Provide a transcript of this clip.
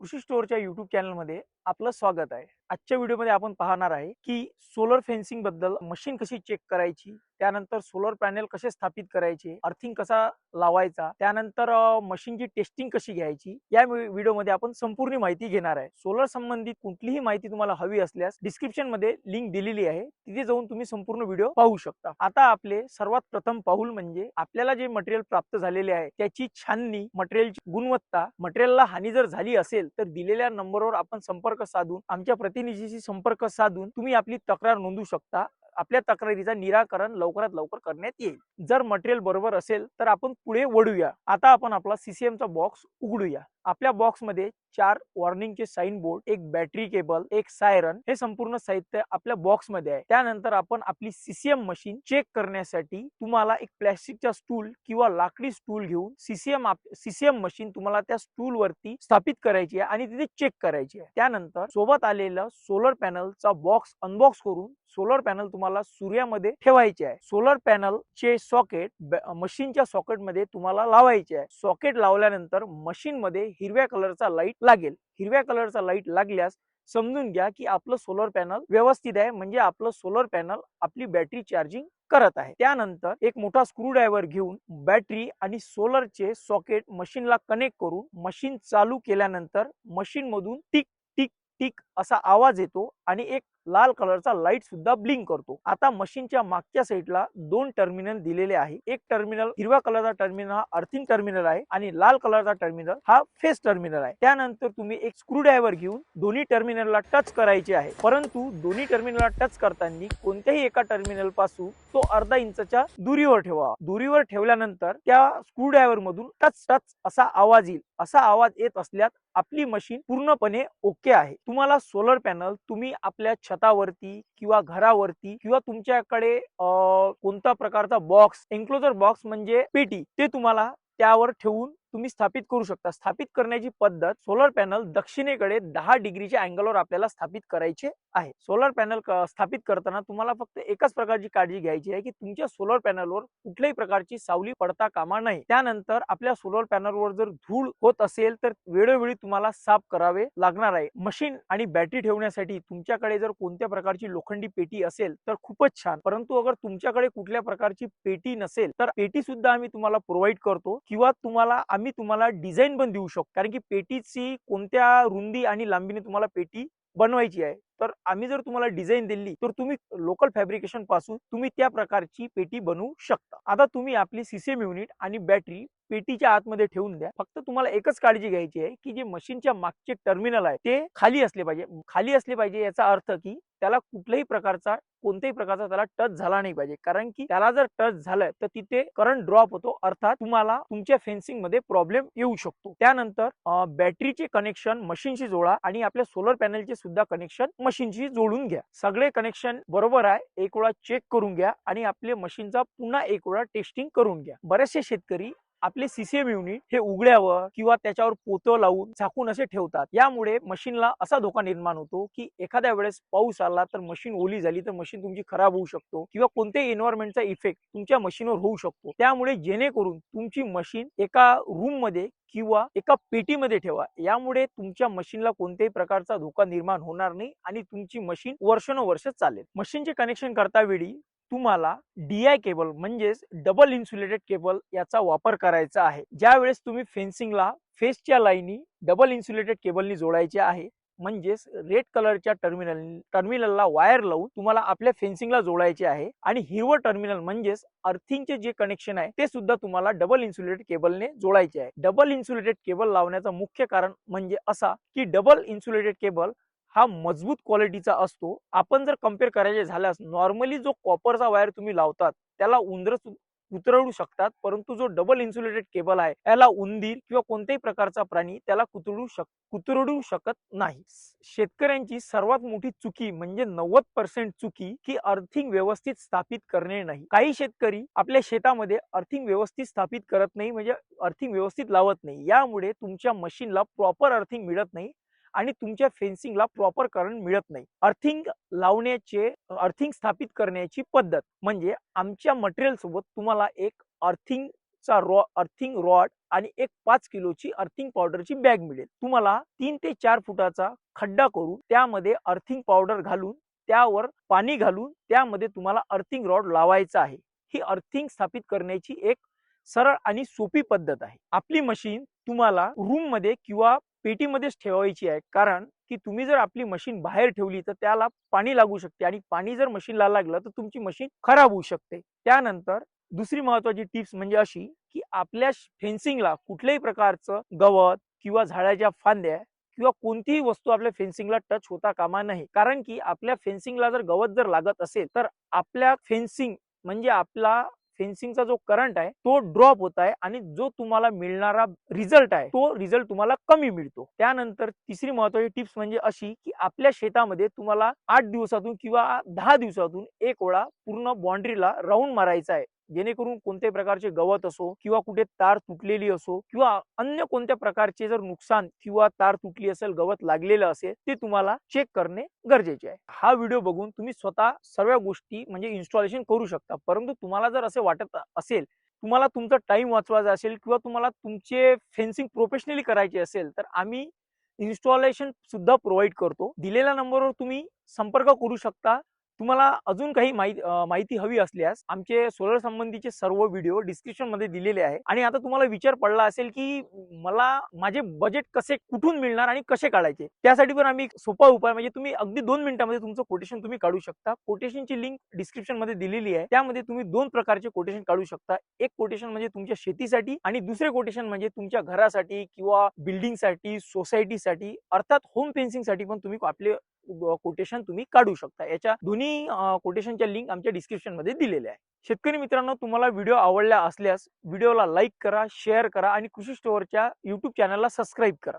कृषी स्टोअरच्या युट्यूब चॅनलमध्ये आपलं स्वागत आहे. आजच्या व्हिडिओमध्ये आपण पाहणार आहे की सोलर फेन्सिंगबद्दल मशीन कशी चेक करायची त्यानंतर सोलर पॅनेल कसे स्थापित करायचे अर्थिंग कसा लावायचा त्यानंतर मशीनची टेस्टिंग कशी घ्यायची या व्हिडिओमध्ये आपण संपूर्ण माहिती घेणार आहे. सोलर संबंधित कुठलीही माहिती तुम्हाला हवी असल्यास डिस्क्रिप्शनमध्ये लिंक दिलेली आहे. तिथे जाऊन तुम्ही संपूर्ण व्हिडिओ पाहू शकता. आता आपले सर्वात प्रथम पाऊल म्हणजे आपल्याला जे मटेरियल प्राप्त झालेले आहे त्याची छाननी मटेरियलची गुणवत्ता मटेरियलला हानी जर झाली असेल तर दिलेल्या नंबरवर आपण संपर्क साधून आमच्या प्रतिनिधीशी संपर्क साधून तुम्ही आपली तक्रार नोंदवू शकता. आपल्या तक्रारीचा निराकरण लवकरात लवकर करण्यात येईल. जर मटेरियल बरोबर असेल तर आपण पुढे वळूया. आता आपण आपला सीसीएमचा चा बॉक्स उघडूया. आपल्या बॉक्समध्ये चार वॉर्निंगचे साइन बोर्ड एक बॅटरी केबल एक सायरन हे संपूर्ण साहित्य आपल्या बॉक्समध्ये आहे. त्यानंतर आपण आपली सीसीएम मशीन चेक करण्यासाठी तुम्हाला एक प्लॅस्टिकचा स्टूल किंवा लाकडी स्टूल घेऊन सीसीएम सीसीएम मशीन तुम्हाला त्या स्टूल वरती स्थापित करायची आहे आणि तिथे चेक करायची आहे. त्यानंतर सोबत आलेलं सोलर पॅनलचा बॉक्स अनबॉक्स करून सोलर पॅनल तुम्हाला सूर्यामध्ये ठेवायचे आहे. सोलर पॅनल चे सॉकेट मशीनच्या सॉकेटमध्ये तुम्हाला लावायचे आहे. सॉकेट लावल्यानंतर मशीन मध्ये हिरव्या कलरचा लाइट लागेल. हिरव्या कलरचा लाइट लागल्यास समजून घ्या की आपलं सोलर पॅनल व्यवस्थित आहे. म्हणजे आपलं सोलर पॅनल आपली बॅटरी चार्जिंग करत आहे. त्यानंतर एक मोठा स्क्रू ड्रायव्हर घेऊन बॅटरी आणि सोलरचे सॉकेट मशीनला कनेक्ट करून मशीन चालू केल्यानंतर मशीन मधून टिक टिक टिक असा आवाज येतो आणि एक लाल कलरचा लाइट सुद्धा ब्लिंक करतो. आता मशीनच्या मागच्या साईडला दोन टर्मिनल दिलेले आहे. एक टर्मिनल हिरव्या कलरचा टर्मिनल हा अर्थिंग टर्मिनल आहे आणि लाल कलरचा टर्मिनल हा फेस टर्मिनल आहे. त्यानंतर तुम्ही एक स्क्रू ड्रायव्हर घेऊन दोन्ही टर्मिनलला टच करायचे आहे. परंतु दोन्ही टर्मिनलला टच करताना कोणत्याही एका टर्मिनलपासून तो अर्धा इंचच्या दुरीवर ठेवा दुरीवर ठेवल्यानंतर त्या स्क्रू ड्रायव्हर मधून टच टच असा आवाज येईल. असा आवाज येत असल्यास आपली मशीन पूर्णपणे ओके आहे. तुम्हाला सोलर पॅनल तुम्ही आपल्या छत छतावरती किंवा घरावरती किंवा तुमच्याकडे कोणता प्रकारचा बॉक्स एन्क्लोजर बॉक्स म्हणजे पेटी ते तुम्हाला त्यावर ठेवून तुम्ही स्थापित करू शकता. स्थापित करण्याची पद्धत सोलर पॅनल दक्षिणेकडे दहा डिग्रीच्या अँगलवर आपल्याला स्थापित करायचे आहे. सोलर पॅनल स्थापित करताना तुम्हाला फक्त एकाच प्रकारची काळजी घ्यायची आहे की तुमच्या सोलर पॅनलवर कुठल्याही प्रकारची सावली पडता कामा नये. त्यानंतर आपल्या सोलर पॅनलवर जर धूळ होत असेल तर वेळोवेळी तुम्हाला साफ करावे लागणार आहे. मशीन आणि बॅटरी ठेवण्यासाठी तुमच्याकडे जर कोणत्या प्रकारची लोखंडी पेटी असेल तर खूपच छान. परंतु अगर तुमच्याकडे कुठल्या प्रकारची पेटी नसेल तर पेटी सुद्धा आम्ही तुम्हाला प्रोव्हाइड करतो किंवा तुम्हाला आम्ही तुम्हाला डिझाईन पण देऊ शकतो. कारण की पेटीची कोणत्या रुंदी आणि लांबीने तुम्हाला पेटी बनवायची आहे तर आम्ही जर तुम्हाला डिझाईन दिली तर तुम्ही लोकल फॅब्रिकेशनपासून तुम्ही त्या प्रकारची पेटी बनवू शकता. आता तुम्ही आपली सीसीएम युनिट आणि बॅटरी पेटीच्या आतमध्ये ठेवून द्या. फक्त तुम्हाला एकच काळजी घ्यायची आहे की जे मशीनच्या मागचे टर्मिनल आहे ते खाली असले पाहिजे. खाली असले पाहिजे याचा अर्थ की त्याला कुठल्याही प्रकारचा कोणत्याही प्रकारचा त्याला टच झाला नाही पाहिजे. कारण की त्याला जर टच झालं तर तिथे करंट ड्रॉप होतो. अर्थात तुम्हाला तुमच्या फेन्सिंगमध्ये प्रॉब्लेम येऊ शकतो. त्यानंतर बॅटरीचे कनेक्शन मशीनशी जोडा आणि आपल्या सोलर पॅनलचे सुद्धा कनेक्शन मशीनशी जोडून घ्या. सगळे कनेक्शन बरोबर आहे एक वेळा चेक करून घ्या आणि आपल्या मशीनचा पुन्हा एक वेळा टेस्टिंग करून घ्या. बरेचसे शेतकरी आपले सीसीएम युनिट हे उघड्यावर किंवा त्याच्यावर पोतं लावून झाकून असे ठेवतात. यामुळे मशीनला असा धोका निर्माण होतो की एखाद्या वेळेस पाऊस आला तर मशीन ओली झाली तर मशीन तुमची खराब होऊ शकतो किंवा कोणत्याही एन्व्हायरमेंटचा इफेक्ट तुमच्या मशीनवर होऊ शकतो. त्यामुळे जेणेकरून तुमची मशीन एका रूममध्ये किंवा एका पेटीमध्ये ठेवा. यामुळे तुमच्या मशीनला कोणत्याही प्रकारचा धोका निर्माण होणार नाही आणि तुमची मशीन वर्षानुवर्ष चालेल. मशीनचे कनेक्शन करता वेळी तुम्हाला डीआय केबल म्हणजेच डबल इन्सुलेटेड केबल याचा वापर करायचा आहे. ज्या वेळेस तुम्ही फेन्सिंगला फेसच्या लाईनी डबल इन्सुलेटेड केबलनी जोडायचे आहे म्हणजेच रेड कलरच्या टर्मिनल टर्मिनलला वायर लावून तुम्हाला आपल्या फेन्सिंगला जोडायचे आहे. आणि हिरवं टर्मिनल म्हणजेच अर्थिंगचे जे कनेक्शन आहे ते सुद्धा तुम्हाला डबल इन्सुलेटेड केबलने जोडायचे आहे. डबल इन्सुलेटेड केबल लावण्याचं मुख्य कारण म्हणजे असा की डबल इन्सुलेटेड केबल हा मजबूत क्वालिटीचा असतो. आपण जर कंपेअर करायचे झाल्यास नॉर्मली जो कॉपरचा वायर तुम्ही लावतात त्याला उंदर कुतरडू शकतात परंतु जो डबल इन्सुलेटेड केबल आहे त्याला उंदीर किंवा कोणत्याही प्रकारचा प्राणी त्याला कुतरडू शक कुतरडू शकत नाही. शेतकऱ्यांची सर्वात मोठी चुकी म्हणजे नव्वद पर्सेंट चुकी की अर्थिंग व्यवस्थित स्थापित करणे नाही. काही शेतकरी आपल्या शेतामध्ये अर्थिंग व्यवस्थित स्थापित करत नाही म्हणजे अर्थिंग व्यवस्थित लावत नाही. यामुळे तुमच्या मशीनला प्रॉपर अर्थिंग मिळत नाही आणि तुमच्या फेन्सिंगला प्रॉपर करंट मिळत नाही. अर्थिंग लावण्याचे अर्थिंग स्थापित करण्याची पद्धत म्हणजे आमच्या मटेरियल सोबत तुम्हाला एक अर्थिंग चा रॉ अर्थिंग रॉड आणि एक पाच किलोची अर्थिंग पावडरची बॅग मिळेल. तुम्हाला तीन ते चार फुटाचा खड्डा करून त्यामध्ये अर्थिंग पावडर घालून त्यावर पाणी घालून त्यामध्ये तुम्हाला अर्थिंग रॉड लावायचा आहे. ही अर्थिंग स्थापित करण्याची एक सरळ आणि सोपी पद्धत आहे. आपली मशीन तुम्हाला रूममध्ये किंवा पेटीमध्येच ठेवायची आहे. कारण की तुम्ही जर आपली मशीन बाहेर ठेवली तर त्याला पाणी लागू शकते आणि पाणी जर मशीनला लागलं तर तुमची मशीन खराब होऊ शकते. त्यानंतर दुसरी महत्वाची टिप्स म्हणजे अशी की आपल्या फेन्सिंगला कुठल्याही प्रकारचं गवत किंवा झाडाच्या फांद्या किंवा कोणतीही वस्तू आपल्या फेन्सिंगला टच होता कामा नाही कारण की आपल्या फेन्सिंगला जर गवत जर लागत असेल तर आपल्या फेन्सिंग म्हणजे आपला फेन्सिंगचा जो करंट आहे तो ड्रॉप होत आहे आणि जो तुम्हाला मिळणारा रिझल्ट आहे तो रिझल्ट तुम्हाला कमी मिळतो. त्यानंतर तिसरी महत्वाची टिप्स म्हणजे अशी की आपल्या शेतामध्ये तुम्हाला आठ दिवसातून किंवा दहा दिवसातून एक वेळा पूर्ण बाउंड्रीला राऊंड मारायचा आहे. जेणेकरून कोणत्याही प्रकारचे गवत असो किंवा कुठे तार तुटलेली असो किंवा अन्य कोणत्या प्रकारचे जर नुकसान किंवा तार तुटली असेल गवत लागलेलं असेल ते तुम्हाला चेक करणे गरजेचे आहे. हा व्हिडिओ बघून तुम्ही स्वतः सर्व गोष्टी म्हणजे इन्स्टॉलेशन करू शकता. परंतु तुम्हाला जर असे वाटत असेल तुम्हाला तुमचा टाइम वाचवायचा असेल किंवा तुम्हाला तुमचे फेन्सिंग प्रोफेशनली करायचे असेल तर आम्ही इन्स्टॉलेशन सुद्धा प्रोव्हाइड करतो. दिलेल्या नंबरवर तुम्ही संपर्क करू शकता. तुम्हाला अजून काही माहिती माहिती हवी असल्यास आमचे सोलर संबंधीचे सर्व व्हिडिओ डिस्क्रिप्शनमध्ये दिलेले आहे. आणि आता तुम्हाला विचार पडला असेल की मला माझे बजेट कसे कुठून मिळणार आणि कसे काढायचे? त्यासाठी पण आम्ही एक सोपा उपाय म्हणजे तुम्ही अगदी दोन मिनिटांमध्ये तुमचं कोटेशन तुम्ही काढू शकता. कोटेशनची लिंक डिस्क्रिप्शनमध्ये दिलेली आहे. त्यामध्ये तुम्ही दोन प्रकारचे कोटेशन काढू शकता. एक कोटेशन म्हणजे तुमच्या शेतीसाठी आणि दुसरे कोटेशन म्हणजे तुमच्या घरासाठी किंवा बिल्डिंगसाठी सोसायटीसाठी अर्थात होम फेन्सिंगसाठी पण तुम्ही आपले कोटेशन तुम्ही काढू शकता. याच्या दोन्ही कोटेशनच्या लिंक आमच्या डिस्क्रिप्शनमध्ये दिलेल्या आहे. शेतकरी मित्रांनो तुम्हाला व्हिडिओ आवडला असल्यास व्हिडिओला लाईक करा शेअर करा आणि कृषी स्टोअरच्या युट्यूब चॅनलला सबस्क्राईब करा.